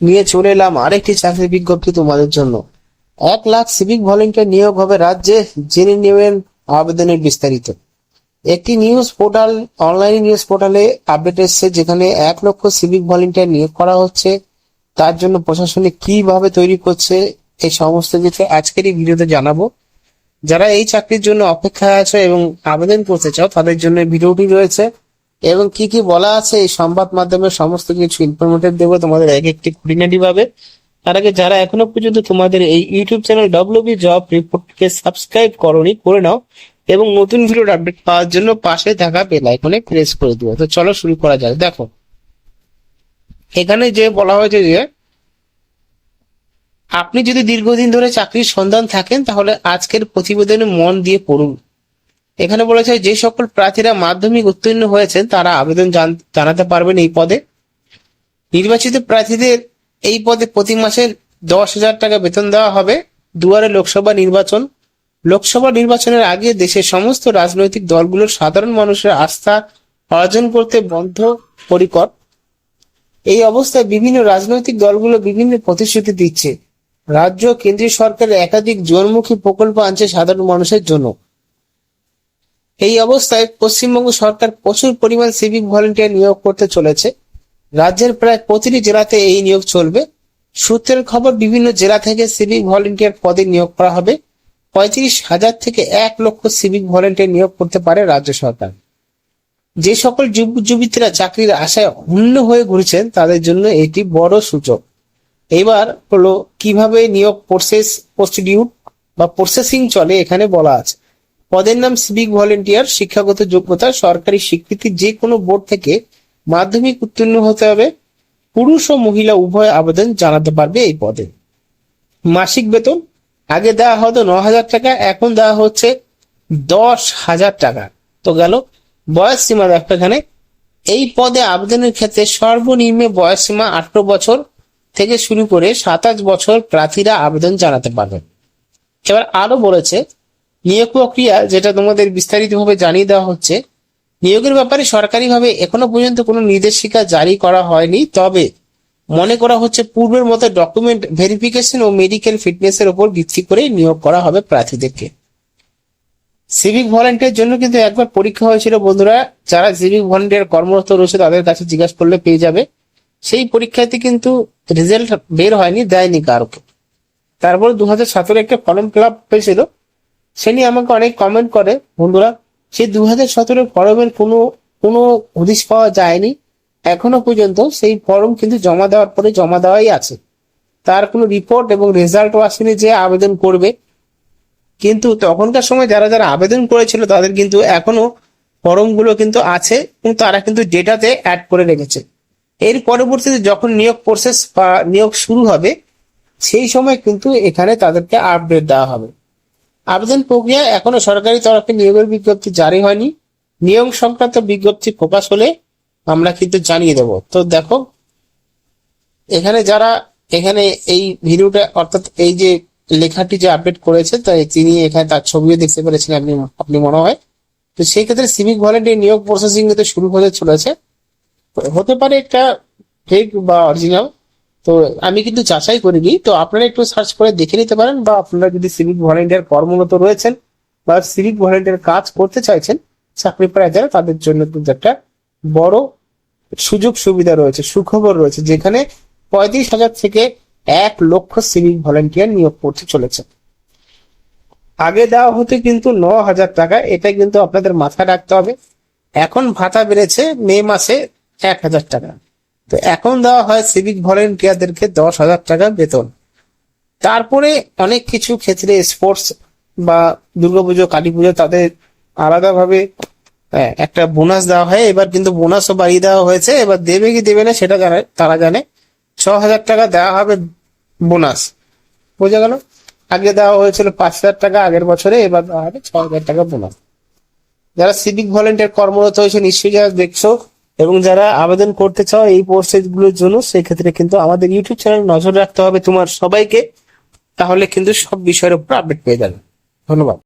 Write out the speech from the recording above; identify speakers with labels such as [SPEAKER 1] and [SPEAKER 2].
[SPEAKER 1] নিয়ে চলে এলাম আরেকটি চাকরির বিজ্ঞপ্তি তোমাদের জন্য। এক লাখ সিভিক ভলেন্টিয়ার নিয়োগ হবে রাজ্যে জেনে নেবেন আবেদনের বিস্তারিত। একটি নিউজ পোর্টাল অনলাইন নিউজ পোর্টালে আপডেট এসছে যেখানে এক লক্ষ সিভিক ভলেন্টিয়ার নিয়োগ করা হচ্ছে। তার জন্য প্রশাসনিক কীভাবে তৈরি করছে, এই সমস্ত কিছু আজকের এই ভিডিওতে জানাব। যারা এই চাকরির জন্য অপেক্ষায় আছে এবং আবেদন করতে চাও, তাদের জন্য ভিডিওটি রয়েছে। এবং কি কি বলা আছে এই সংবাদ মাধ্যমে সমস্ত কিছু ইনফরমেটিভ দেবো, তোমাদের এক একটি খুঁটিনাটি ভাবে তার আগে যারা এখনও পর্যন্ত তোমাদের এই ইউটিউব চ্যানেল ডব্লিউবি জব রিপোর্টকে সাবস্ক্রাইব করনি, করে নাও এবং নতুন ভিডিওর আপডেট পাওয়ার জন্য পাশে থাকা বেল আইকনে প্রেস করে দিও। তো চলো শুরু করা যাক। দেখো, এখানে যে বলা হয়েছে যে আপনি যদি দীর্ঘদিন ধরে চাকরির সন্ধান থাকেন, তাহলে আজকের প্রতিবেদনে মন দিয়ে পড়ুন। এখানে বলেছে যে সকল প্রার্থীরা মাধ্যমিক উত্তীর্ণ হয়েছেন, তারা আবেদন জান- জানাতে পারবেন এই পদে। নির্বাচিত প্রার্থীদের এই পদে প্রতি মাসে দশ হাজার টাকা বেতন দেওয়া হবে। দুয়ারে লোকসভা নির্বাচন। লোকসভা নির্বাচনের আগে দেশের সমস্ত রাজনৈতিক দলগুলোর সাধারণ মানুষের আস্থা অর্জন করতে বন্ধ পরিকর। এই অবস্থায় বিভিন্ন রাজনৈতিক দলগুলো বিভিন্ন প্রতিশ্রুতি দিচ্ছে। রাজ্য কেন্দ্রীয় সরকারের একাধিক জোরমুখী প্রকল্প আনছে সাধারণ মানুষের জন্য। এই অবস্থায় পশ্চিমবঙ্গ সরকার প্রচুর পরিমাণ সিভিক ভলেন্টিয়ার নিয়োগ করতে চলেছে। রাজ্যের প্রায় প্রতিটি জেলাতে এই নিয়োগ চলবে। সূত্রের খবর, বিভিন্ন জেলা থেকে সিভিক ভলেন্টিয়ার পদে নিয়োগ করা হবে। পঁয়ত্রিশ হাজার থেকে এক লক্ষ সিভিক ভলেন্টিয়ার নিয়োগ করতে পারে রাজ্য সরকার। যে সকল যুবক যুবতীরা চাকরির আশায় হূন্য হয়ে ঘুরছেন, তাদের জন্য এটি বড় সূচক এবার হলো, কীভাবে নিয়োগ প্রসেস প্রসিডিউট বা প্রসেসিং চলে এখানে বলা আছে। পদের নাম সিভিক ভলেন্টিয়ার শিক্ষাগত যোগ্যতা, সরকারি স্বীকৃতি, যে কোনো বোর্ড থেকে মাধ্যমিক উত্তীর্ণ হতে হবে। পুরুষ ও মহিলা উভয় আবেদন জানাতে পারবে এই পদে। মাসিক বেতন, আগে দেওয়া হতো ন হাজার টাকা, এখন দেওয়া হচ্ছে দশ হাজার টাকা। তো গেল বয়স সীমা দেখো এখানে। এই পদে আবেদনের ক্ষেত্রে সর্বনিম্ন বয়স সীমা আঠারো বছর থেকে শুরু করে সাতাশ বছর প্রার্থীরা আবেদন জানাতে পারবেন এবার আরও বলেছে নিয়োগ প্রক্রিয়া যেটা তোমাদের বিস্তারিতভাবে জানিয়ে দেওয়া হচ্ছে, নিয়োগের ব্যাপারে সরকারিভাবে এখনও পর্যন্ত কোনো নির্দেশিকা জারি করা হয়নি। তবে মনে করা হচ্ছে পূর্বের মতো ডকুমেন্ট ভেরিফিকেশন ও মেডিকেল ফিটনেসের উপর ভিত্তি করে নিয়োগ করা হবে প্রার্থীদেরকে। সিভিক ভলেন্টিয়ার জন্য কিন্তু একবার পরীক্ষা হয়েছিল বন্ধুরা, যারা সিভিক ভলেন্টিয়ার কর্মরত রয়েছে তাদের কাছে জিজ্ঞাসা করলে পেয়ে যাবে। সেই পরীক্ষাতে কিন্তু রেজাল্ট বের হয়নি, দেয়নি কারোকে। তারপর দু হাজার সতেরো একটা ফর্ম ফিল আপ হয়েছিল সে নিয়ে আমাকে অনেক কমেন্ট করে। বন্ধুরা, সে দু হাজার সতেরো ফর্মের কোনো কোনো হদিশ পাওয়া যায়নি। এখনও পর্যন্ত সেই ফর্ম কিন্তু জমা দেওয়ার পরে জমা দেওয়াই আছে। তার কোনো রিপোর্ট এবং রেজাল্টও আসেনি যে আবেদন করবে। কিন্তু তখনকার সময় যারা যারা আবেদন করেছিল, তাদের কিন্তু এখনও ফর্মগুলো কিন্তু আছে এবং তারা কিন্তু ডেটাতে অ্যাড করে রেখেছে। এর পরবর্তীতে যখন নিয়োগ প্রসেস বা নিয়োগ শুরু হবে, সেই সময় কিন্তু এখানে তাদেরকে আপডেট দেওয়া হবে। আবেদন প্রক্রিয়া এখনও সরকারি তরফে নিয়োগের বিজ্ঞপ্তি জারি হয়নি। নিয়োগ সংক্রান্ত বিজ্ঞপ্তি প্রকাশ হলে আমরা কিন্তু জানিয়ে দেব। তো দেখো, এখানে যারা, এখানে এই ভিডিওটা, অর্থাৎ এই যে লেখাটি যে আপডেট করেছে, তাই তিনি এখানে তার ছবিও দেখতে পেরেছেন, আপনি আপনি মনে হয়। তো সেই ক্ষেত্রে সিভিক ভলেন্টিয়ার নিয়োগ প্রসেসিং তো শুরু হতে চলেছে। হতে পারে একটা ফেক বা অরিজিনাল তো আমি কিন্তু যাচাই করিনি, তো আপনারা একটু সার্চ করে দেখে নিতে পারেন বা আপনারা যদি সিভিক ভলেন্টিয়ার কর্মরত রয়েছেন বা সিভিক ভলেন্টিয়ার কাজ করতে চাইছেন, চাকরি প্রায় যারা, তাদের জন্য কিন্তু একটা বড় সুযোগ সুবিধা রয়েছে, সুখবর রয়েছে, যেখানে পঁয়ত্রিশ হাজার থেকে এক লক্ষ সিভিক ভলেন্টিয়ার নিয়োগ করতে চলেছে। আগে দেওয়া হতে কিন্তু ন হাজার টাকা, এটা কিন্তু আপনাদের মাথায় রাখতে হবে। এখন ভাতা বেড়েছে মে মাসে এক হাজার টাকা। তো এখন দেওয়া হয় সিভিক ভলেন্টিয়ারদেরকে দশ হাজার টাকা বেতন। তারপরে অনেক কিছু ক্ষেত্রে স্পোর্টস বা দুর্গাপুজো কালী পুজো তাদের আলাদাভাবে একটা বোনাস দেওয়া হয়। এবার কিন্তু বোনাসও বাড়িয়ে দেওয়া হয়েছে। এবার দেবে কি দেবে না সেটা জানে, তারা জানে। ছ হাজার টাকা দেওয়া হবে বোনাস বোঝা গেল? আগে দেওয়া হয়েছিল পাঁচ হাজার টাকা, আগের বছরে এবার দেওয়া হবে ছ হাজার টাকা বোনাস যারা সিভিক ভলেন্টিয়ার কর্মরত হয়েছে, নিশ্চয়ই যারা দেখছ এবং যারা আবেদন করতে চাও এই প্রসেসগুলোর জন্য, সেক্ষেত্রে কিন্তু আমাদের ইউটিউব চ্যানেল নজর রাখতে হবে তোমার সবাইকে। তাহলে কিন্তু সব বিষয়ের উপর আপডেট পেয়ে যাবে। ধন্যবাদ।